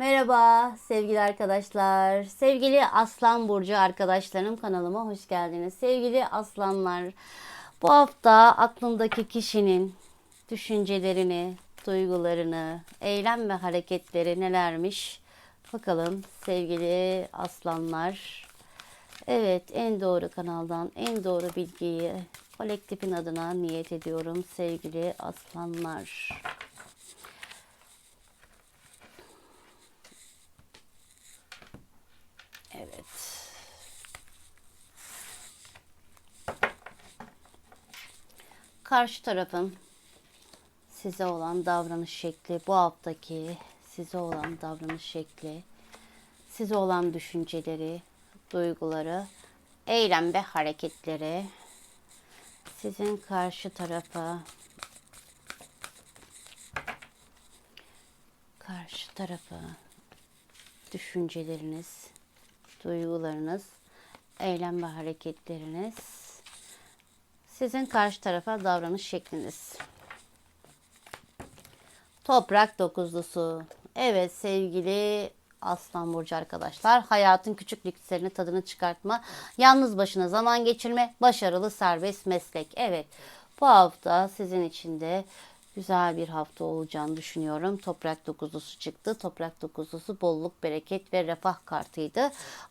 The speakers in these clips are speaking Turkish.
Merhaba sevgili arkadaşlar. Sevgili Aslan Burcu arkadaşlarım kanalıma hoş geldiniz. Sevgili aslanlar bu hafta aklımdaki kişinin düşüncelerini, duygularını, eylem ve hareketleri nelermiş? Bakalım sevgili aslanlar. Evet en doğru kanaldan en doğru bilgiyi kolektifin adına niyet ediyorum sevgili aslanlar. Evet. Karşı tarafın size olan davranış şekli, bu haftaki size olan davranış şekli, size olan düşünceleri, duyguları, eylem ve hareketleri sizin karşı tarafa karşı tarafa düşünceleriniz, duygularınız, eylem ve hareketleriniz, sizin karşı tarafa davranış şekliniz. Toprak dokuzlusu. Evet sevgili Aslan Burcu arkadaşlar. Hayatın küçük lükslerini tadını çıkartma. Yalnız başına zaman geçirme. Başarılı serbest meslek. Evet bu hafta sizin için de güzel bir hafta olacağını düşünüyorum. Toprak dokuzlusu çıktı. Toprak dokuzlusu bolluk, bereket ve refah kartıydı.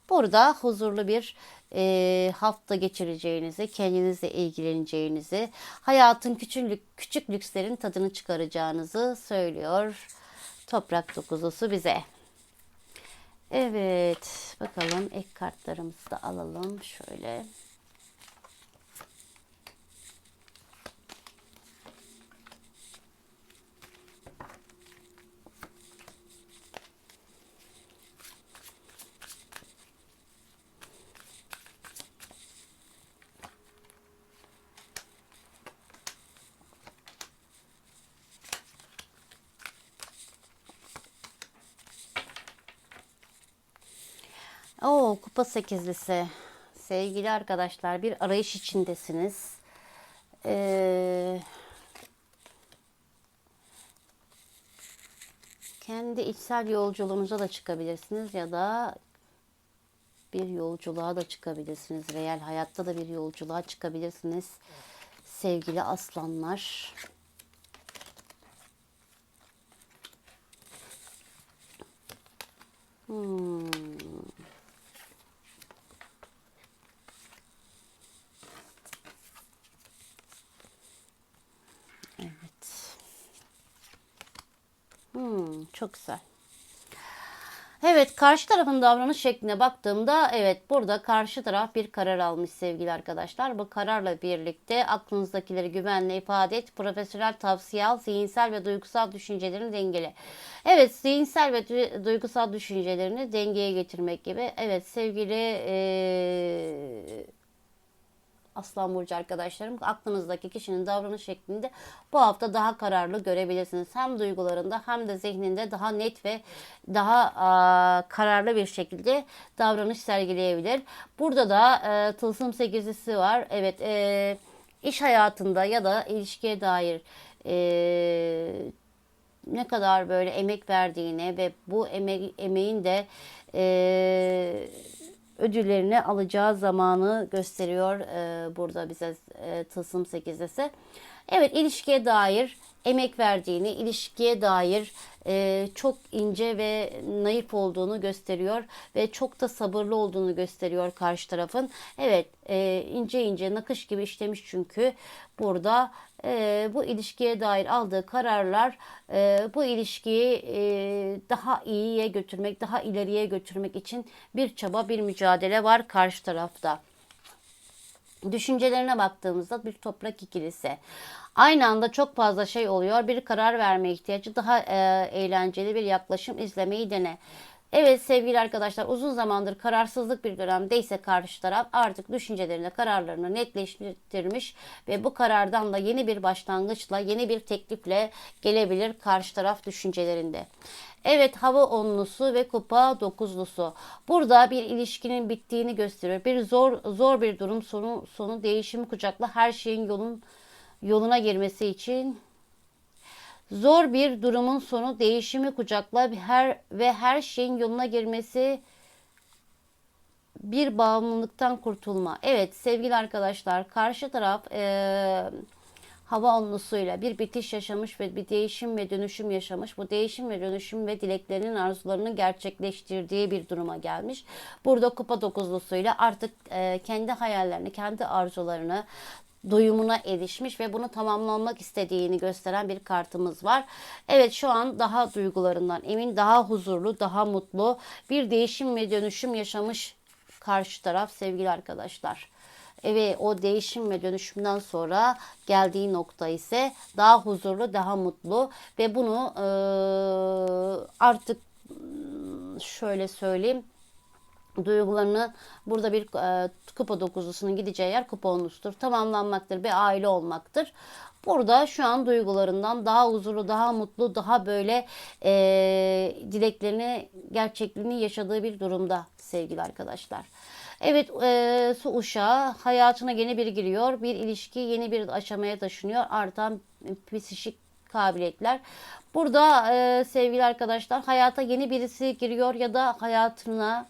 Burada huzurlu bir e, hafta geçireceğinizi, kendinizle ilgileneceğinizi, hayatın küçük, küçük lükslerin tadını çıkaracağınızı söylüyor. Toprak dokuzlusu bize. Evet, bakalım ek kartlarımızı da alalım şöyle. Oo, kupa sekizlisi. Sevgili arkadaşlar bir arayış içindesiniz. Ee, kendi içsel yolculuğunuza da çıkabilirsiniz ya da bir yolculuğa da çıkabilirsiniz. Real hayatta da bir yolculuğa çıkabilirsiniz. Sevgili aslanlar. Hmm. Evet. Hmm, çok güzel. Evet karşı tarafın davranış şekline baktığımda evet burada karşı taraf bir karar almış sevgili arkadaşlar. Bu kararla birlikte aklınızdakileri güvenle ifade et. Profesyonel tavsiye al. Zihinsel ve duygusal düşüncelerini dengele. Evet zihinsel ve du- duygusal düşüncelerini dengeye getirmek gibi. Evet sevgili ee, Aslan Burcu arkadaşlarım aklınızdaki kişinin davranış şeklinde bu hafta daha kararlı görebilirsiniz. Hem duygularında hem de zihninde daha net ve daha a, kararlı bir şekilde davranış sergileyebilir. Burada da e, tılsım sekizlisi var. Evet e, iş hayatında ya da ilişkiye dair e, ne kadar böyle emek verdiğine ve bu emek, emeğin de e, ödüllerini alacağı zamanı gösteriyor e, burada bize e, Tılsım 8'desi. Evet ilişkiye dair emek verdiğini, ilişkiye dair e, çok ince ve naif olduğunu gösteriyor ve çok da sabırlı olduğunu gösteriyor karşı tarafın. Evet e, ince ince nakış gibi işlemiş çünkü burada e, bu ilişkiye dair aldığı kararlar e, bu ilişkiyi e, daha iyiye götürmek, daha ileriye götürmek için bir çaba, bir mücadele var karşı tarafta. Düşüncelerine baktığımızda bir toprak ikilisi. Aynı anda çok fazla şey oluyor. Bir karar verme ihtiyacı daha e, eğlenceli bir yaklaşım izlemeyi dene. Evet sevgili arkadaşlar uzun zamandır kararsızlık bir dönemdeyse karşı taraf artık düşüncelerini, kararlarını netleştirmiş ve bu karardan da yeni bir başlangıçla, yeni bir teklifle gelebilir karşı taraf düşüncelerinde. Evet hava onlusu ve kupa dokuzlusu. Burada bir ilişkinin bittiğini gösteriyor. Bir zor zor bir durum sonu sonu değişimi kucakla her şeyin yolun yoluna girmesi için Zor bir durumun sonu değişimi kucakla her ve her şeyin yoluna girmesi bir bağımlılıktan kurtulma. Evet sevgili arkadaşlar karşı taraf eee hava onlusuyla bir bitiş yaşamış ve bir değişim ve dönüşüm yaşamış. Bu değişim ve dönüşüm ve dileklerinin arzularını gerçekleştirdiği bir duruma gelmiş. Burada kupa dokuzlusuyla artık eee, kendi hayallerini, kendi arzularını doyumuna erişmiş ve bunu tamamlanmak istediğini gösteren bir kartımız var. Evet şu an daha duygularından emin, daha huzurlu, daha mutlu bir değişim ve dönüşüm yaşamış karşı taraf sevgili arkadaşlar. E Ve o değişim ve dönüşümden sonra geldiği nokta ise daha huzurlu, daha mutlu ve bunu eee, artık hmm, şöyle söyleyeyim duygularını burada bir e, kupa dokuzlusunun gideceği yer kupa onlusudur. Tamamlanmaktır ve aile olmaktır. Burada şu an duygularından daha huzurlu, daha mutlu, daha böyle e, dileklerini, gerçekliğini yaşadığı bir durumda sevgili arkadaşlar. Evet e, su uşağı hayatına yeni biri giriyor. Bir ilişki yeni bir aşamaya taşınıyor. Artan psikik kabiliyetler. Burada e, sevgili arkadaşlar hayata yeni birisi giriyor ya da hayatına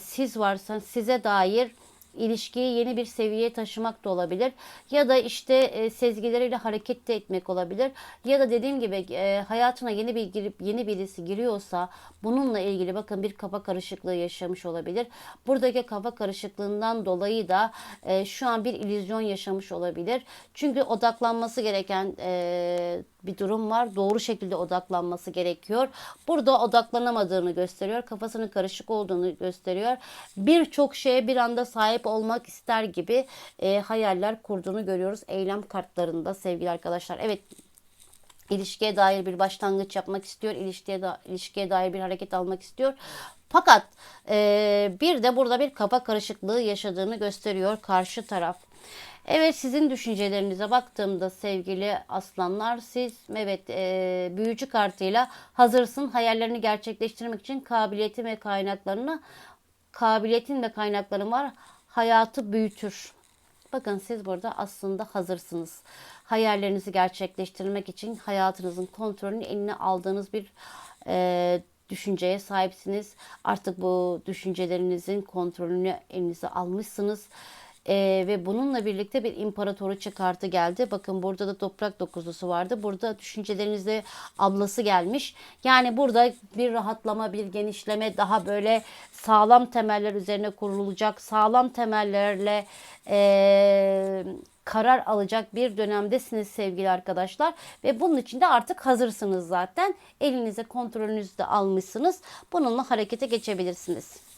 siz varsanız size dair ilişkiyi yeni bir seviyeye taşımak da olabilir. Ya da işte e, sezgileriyle hareket de etmek olabilir. Ya da dediğim gibi e, hayatına yeni bir girip yeni birisi giriyorsa bununla ilgili bakın bir kafa karışıklığı yaşamış olabilir. Buradaki kafa karışıklığından dolayı da e, şu an bir illüzyon yaşamış olabilir. Çünkü odaklanması gereken e, bir durum var. Doğru şekilde odaklanması gerekiyor. Burada odaklanamadığını gösteriyor. Kafasının karışık olduğunu gösteriyor. Birçok şeye bir anda sahip olmak ister gibi e, hayaller kurduğunu görüyoruz. Eylem kartlarında sevgili arkadaşlar. Evet ilişkiye dair bir başlangıç yapmak istiyor. İlişkiye, da, ilişkiye dair bir hareket almak istiyor. Fakat e, bir de burada bir kafa karışıklığı yaşadığını gösteriyor karşı taraf. Evet sizin düşüncelerinize baktığımda sevgili aslanlar siz evet e, büyücü kartıyla hazırsın hayallerini gerçekleştirmek için kabiliyetin ve kaynaklarını kabiliyetin ve kaynakların var hayatı büyütür. Bakın siz burada aslında hazırsınız. Hayallerinizi gerçekleştirmek için hayatınızın kontrolünü eline aldığınız bir e, düşünceye sahipsiniz. Artık bu düşüncelerinizin kontrolünü elinize almışsınız. Ee, ve bununla birlikte bir imparatoriçe kartı geldi. Bakın burada da toprak dokuzlusu vardı. Burada düşüncelerinizde ablası gelmiş. Yani burada bir rahatlama, bir genişleme, daha böyle sağlam temeller üzerine kurulacak, sağlam temellerle e, karar alacak bir dönemdesiniz sevgili arkadaşlar. Ve bunun için de artık hazırsınız zaten. Elinize kontrolünüzü de almışsınız. Bununla harekete geçebilirsiniz.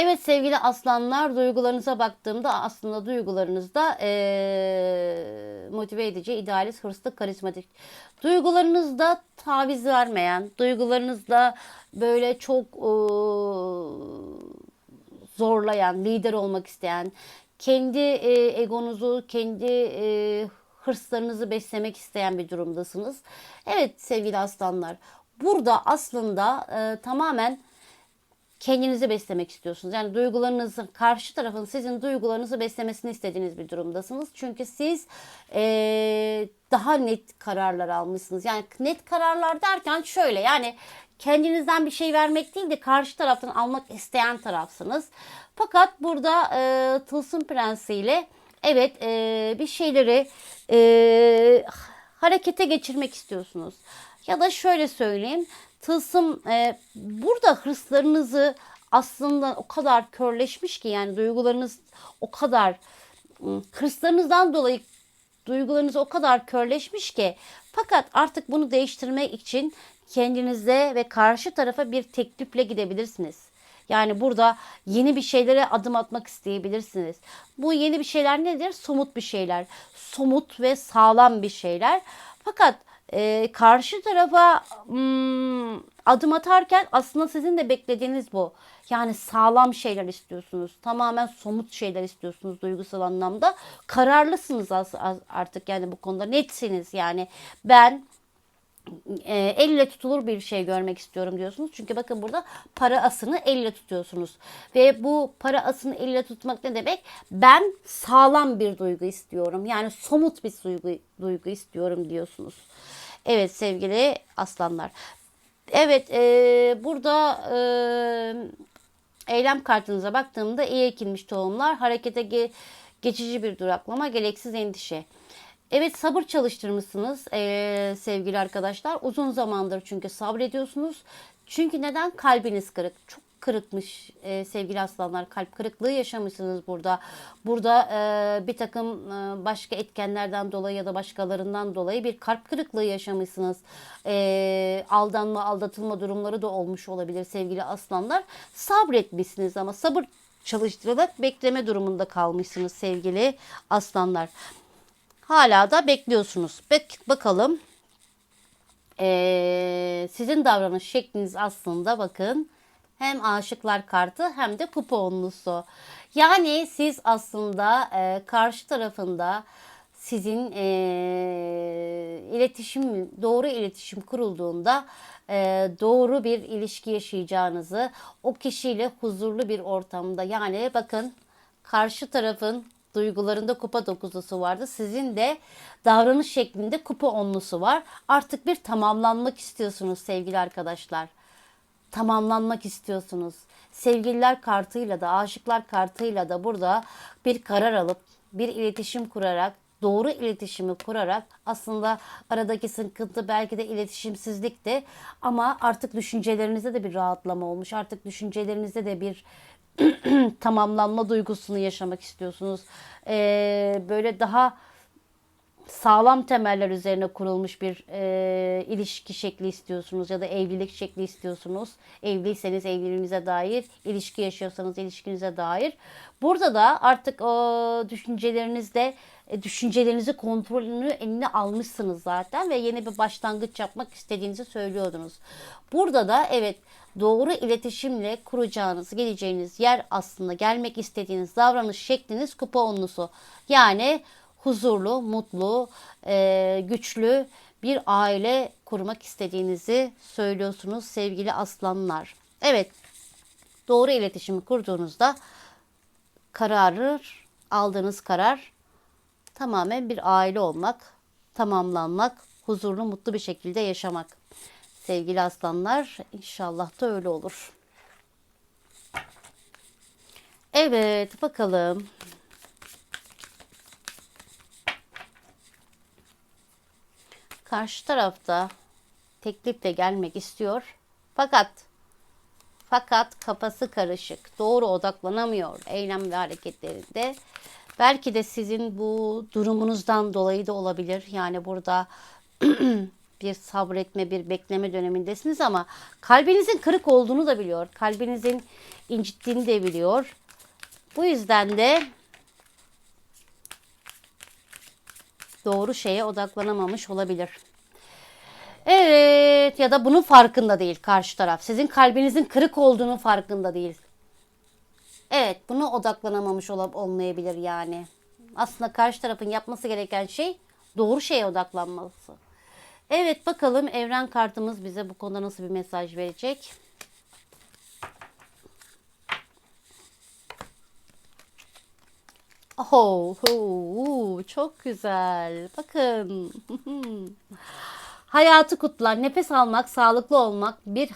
Evet sevgili aslanlar duygularınıza baktığımda aslında duygularınızda ee, motive edici, idealist, hırslı, karizmatik. Duygularınızda taviz vermeyen, duygularınızda böyle çok ee, zorlayan, lider olmak isteyen, kendi e, egonuzu, kendi e, hırslarınızı beslemek isteyen bir durumdasınız. Evet sevgili aslanlar burada aslında e, tamamen kendinizi beslemek istiyorsunuz. Yani duygularınızı karşı tarafın sizin duygularınızı beslemesini istediğiniz bir durumdasınız. Çünkü siz ee, daha net kararlar almışsınız. Yani net kararlar derken şöyle yani kendinizden bir şey vermek değil de karşı taraftan almak isteyen tarafsınız. Fakat burada e, Tılsım Prensi ile evet e, bir şeyleri e, harekete geçirmek istiyorsunuz. Ya da şöyle söyleyeyim tılsım e, burada hırslarınızı aslında o kadar körleşmiş ki yani duygularınız o kadar hırslarınızdan dolayı duygularınız o kadar körleşmiş ki fakat artık bunu değiştirmek için kendinize ve karşı tarafa bir teklifle gidebilirsiniz. Yani burada yeni bir şeylere adım atmak isteyebilirsiniz. Bu yeni bir şeyler nedir? Somut bir şeyler. Somut ve sağlam bir şeyler. Fakat e, karşı tarafa hmm, adım atarken aslında sizin de beklediğiniz bu. Yani sağlam şeyler istiyorsunuz. Tamamen somut şeyler istiyorsunuz duygusal anlamda. Kararlısınız artık yani bu konuda netsiniz yani. Ben elle tutulur bir şey görmek istiyorum diyorsunuz. Çünkü bakın burada para asını elle tutuyorsunuz. Ve bu para asını elle tutmak ne demek? Ben sağlam bir duygu istiyorum. Yani somut bir duygu, duygu istiyorum diyorsunuz. Evet sevgili aslanlar. Evet e, burada e, eylem kartınıza baktığımda iyi ekilmiş tohumlar harekete ge- geçici bir duraklama gereksiz endişe. Evet sabır çalıştırmışsınız ee, sevgili arkadaşlar. Uzun zamandır çünkü sabrediyorsunuz. Çünkü neden? Kalbiniz kırık. Çok kırıkmış e, sevgili aslanlar. Kalp kırıklığı yaşamışsınız burada. Burada e, bir takım e, başka etkenlerden dolayı ya da başkalarından dolayı bir kalp kırıklığı yaşamışsınız. E, aldanma, aldatılma durumları da olmuş olabilir sevgili aslanlar. Sabretmişsiniz ama sabır çalıştırarak bekleme durumunda kalmışsınız sevgili aslanlar. Hala da bekliyorsunuz. Bek bakalım. Ee, sizin davranış şekliniz aslında bakın hem aşıklar kartı hem de kupa onlusu. Yani siz aslında e, karşı tarafında sizin e, iletişim doğru iletişim kurulduğunda e, doğru bir ilişki yaşayacağınızı o kişiyle huzurlu bir ortamda yani bakın karşı tarafın duygularında kupa dokuzusu vardı. Sizin de davranış şeklinde kupa onlusu var. Artık bir tamamlanmak istiyorsunuz sevgili arkadaşlar. Tamamlanmak istiyorsunuz. Sevgililer kartıyla da aşıklar kartıyla da burada bir karar alıp bir iletişim kurarak doğru iletişimi kurarak aslında aradaki sıkıntı belki de iletişimsizlikti ama artık düşüncelerinizde de bir rahatlama olmuş. Artık düşüncelerinizde de bir tamamlanma duygusunu yaşamak istiyorsunuz. Ee, böyle daha sağlam temeller üzerine kurulmuş bir e, ilişki şekli istiyorsunuz ya da evlilik şekli istiyorsunuz. Evliyseniz evliliğinize dair, ilişki yaşıyorsanız ilişkinize dair. Burada da artık o düşüncelerinizde düşüncelerinizi kontrolünü eline almışsınız zaten ve yeni bir başlangıç yapmak istediğinizi söylüyordunuz. Burada da evet doğru iletişimle kuracağınız, geleceğiniz yer aslında gelmek istediğiniz davranış şekliniz kupa onlusu. Yani huzurlu, mutlu, e, güçlü bir aile kurmak istediğinizi söylüyorsunuz sevgili aslanlar. Evet, doğru iletişimi kurduğunuzda kararı, aldığınız karar tamamen bir aile olmak, tamamlanmak, huzurlu, mutlu bir şekilde yaşamak. Sevgili aslanlar, inşallah da öyle olur. Evet, bakalım. Karşı tarafta teklif de gelmek istiyor. Fakat fakat kafası karışık. Doğru odaklanamıyor eylem ve hareketlerinde. Belki de sizin bu durumunuzdan dolayı da olabilir. Yani burada bir sabretme, bir bekleme dönemindesiniz ama kalbinizin kırık olduğunu da biliyor. Kalbinizin incittiğini de biliyor. Bu yüzden de doğru şeye odaklanamamış olabilir. Evet ya da bunun farkında değil karşı taraf. Sizin kalbinizin kırık olduğunu farkında değil. Evet buna odaklanamamış ol olmayabilir yani. Aslında karşı tarafın yapması gereken şey doğru şeye odaklanması. Evet bakalım evren kartımız bize bu konuda nasıl bir mesaj verecek. Oh, oh, çok güzel. Bakın. Hayatı kutlar. Nefes almak, sağlıklı olmak bir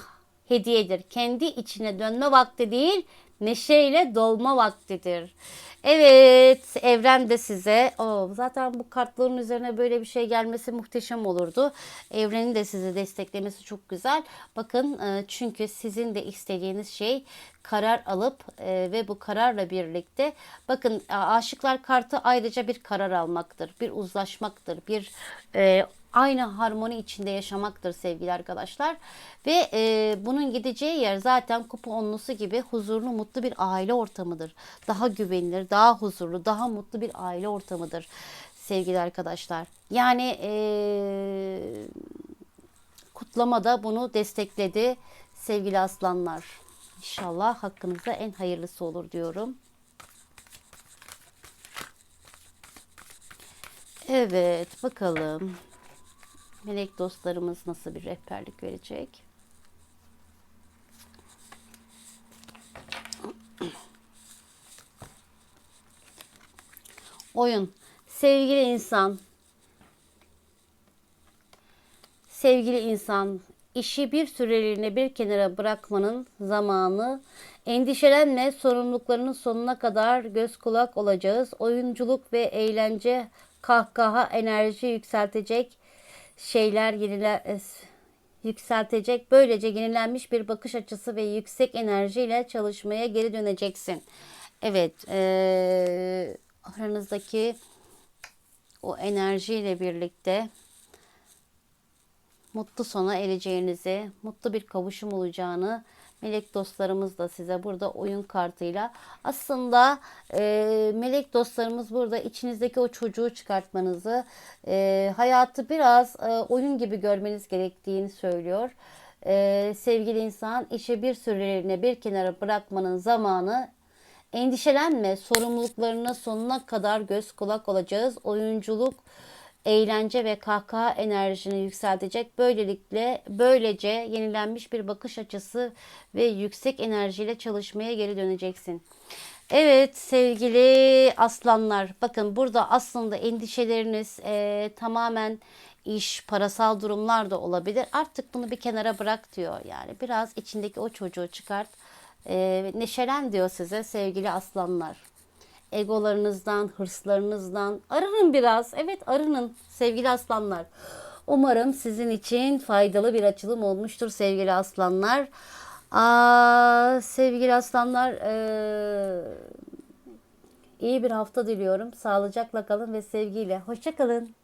hediyedir. Kendi içine dönme vakti değil, neşeyle dolma vaktidir. Evet, evren de size. Oh, zaten bu kartların üzerine böyle bir şey gelmesi muhteşem olurdu. Evrenin de sizi desteklemesi çok güzel. Bakın e, çünkü sizin de istediğiniz şey karar alıp e, ve bu kararla birlikte bakın aşıklar kartı ayrıca bir karar almaktır, bir uzlaşmaktır, bir e, aynı harmoni içinde yaşamaktır sevgili arkadaşlar. Ve e, bunun gideceği yer zaten kupa onlusu gibi huzurlu, mutlu bir aile ortamıdır. Daha güvenilir, daha huzurlu, daha mutlu bir aile ortamıdır sevgili arkadaşlar. Yani e, kutlamada bunu destekledi sevgili aslanlar. İnşallah hakkınızda en hayırlısı olur diyorum. Evet bakalım. Melek dostlarımız nasıl bir rehberlik verecek? Oyun. Sevgili insan. Sevgili insan, işi bir süreliğine bir kenara bırakmanın zamanı. Endişelenme, sorumluluklarının sonuna kadar göz kulak olacağız. Oyunculuk ve eğlence, kahkaha, enerji yükseltecek şeyler yenile e, yükseltecek. Böylece yenilenmiş bir bakış açısı ve yüksek enerjiyle çalışmaya geri döneceksin. Evet, eee, aranızdaki o enerjiyle birlikte mutlu sona ereceğinizi, mutlu bir kavuşum olacağını melek dostlarımız da size burada oyun kartıyla aslında e, melek dostlarımız burada içinizdeki o çocuğu çıkartmanızı, e, hayatı biraz e, oyun gibi görmeniz gerektiğini söylüyor. E, sevgili insan, işi bir süreliğine bir kenara bırakmanın zamanı Endişelenme, sorumluluklarına sonuna kadar göz kulak olacağız. Oyunculuk, eğlence ve kahkaha enerjini yükseltecek. Böylelikle böylece yenilenmiş bir bakış açısı ve yüksek enerjiyle çalışmaya geri döneceksin. Evet sevgili aslanlar bakın burada aslında endişeleriniz e, tamamen iş, parasal durumlar da olabilir. Artık bunu bir kenara bırak diyor. Yani biraz içindeki o çocuğu çıkart. E, neşelen diyor size sevgili aslanlar egolarınızdan, hırslarınızdan arının biraz. Evet arının sevgili aslanlar. Umarım sizin için faydalı bir açılım olmuştur sevgili aslanlar. Aa, sevgili aslanlar ee, iyi bir hafta diliyorum. Sağlıcakla kalın ve sevgiyle. Hoşçakalın.